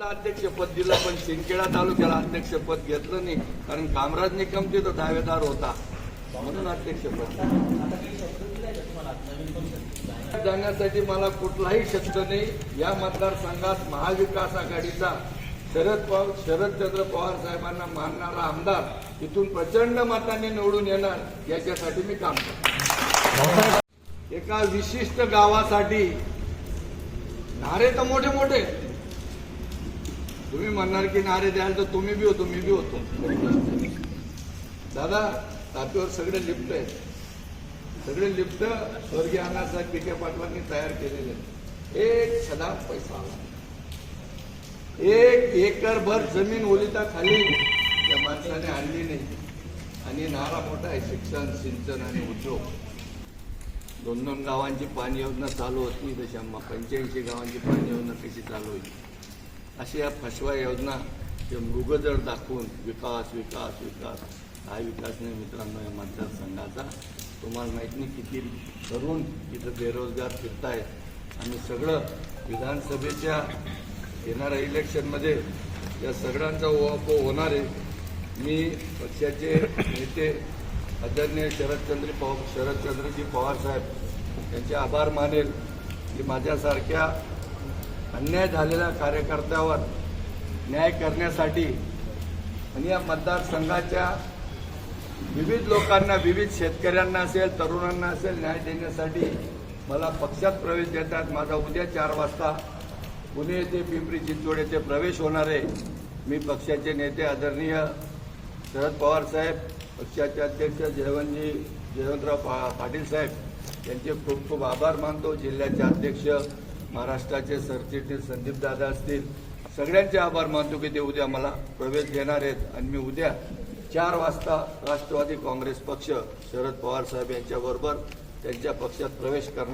अध्यक्षपद दिलं पण शिंदखेडा तालुक्याला अध्यक्षपद घेतलं नाही कारण कामराज निकम तिथं दावेदार होता. म्हणून अध्यक्षपद जाण्यासाठी मला कुठलाही शब्द नाही. या मतदारसंघात महाविकास आघाडीचा शरद पवार शरदचंद्र पवार साहेबांना मानणारा आमदार इथून प्रचंड मताने निवडून येणार याच्यासाठी मी काम करतो. एका विशिष्ट गावासाठी नारे तर मोठे मोठे तुम्ही म्हणणार की नारे द्याल तर तुम्ही बी होतो मी बी होतो. दादा तापीवर सगळे लिफ्ट आहेत. सगळे लिफ्ट स्वर्गीय अण्णासाहेब विखे पाटलांनी तयार केलेले आहेत. एक सदा पैसा आला. एक एकर भर जमीन ओलिता खाली. त्या माणसाने आणली नाही. आणि नारा मोठा आहे शिक्षण सिंचन आणि उद्योग. दोन दोन गावांची पाणी योजना चालू होती तशा पंच्याऐंशी गावांची पाणी योजना कशी चालू होती अशी या फसवा योजना ते मृगजळ दाखवून विकास विकास विकास हा विकास नाही मित्रांनो या मतदारसंघाचा. तुम्हाला माहीत नाही किती तरुण इथं बेरोजगार फिरतायत. आणि सगळं विधानसभेच्या येणाऱ्या इलेक्शनमध्ये या सगळ्यांचा ओवापो होणार आहे मी पक्षाचे नेते आदरणीय शरदचंद्र पवार शरदचंद्रजी पवार साहेब यांचे आभार मानेल की माझ्यासारख्या अन्याय झालेल्या कार्यकर्त्यावर न्याय करण्यासाठी आणि या मतदारसंघाच्या विविध लोकांना विविध शेतकऱ्यांना असेल तरुणांना असेल न्याय देण्यासाठी मला पक्षात प्रवेश देतात. माझा उद्या चार वाजता पुणे येथे पिंपरी चिंचवड येथे प्रवेश होणार आहे. मी पक्षाचे नेते आदरणीय शरद पवार साहेब पक्षाचे अध्यक्ष जयवंतजी जयवंतराव पा पाटील साहेब यांचे खूप खूप आभार मानतो. जिल्ह्याचे अध्यक्ष महाराष्ट्राचे सरचिटणीस संदीप दादा असतील. सगळ्यांचे आभार मानतो की ते उद्या मला प्रवेश देणार आहेत. आणि मी उद्या चार वाजता राष्ट्रवादी काँग्रेस पक्ष शरद पवार साहेब यांच्याबरोबर त्यांच्या पक्षात प्रवेश करणार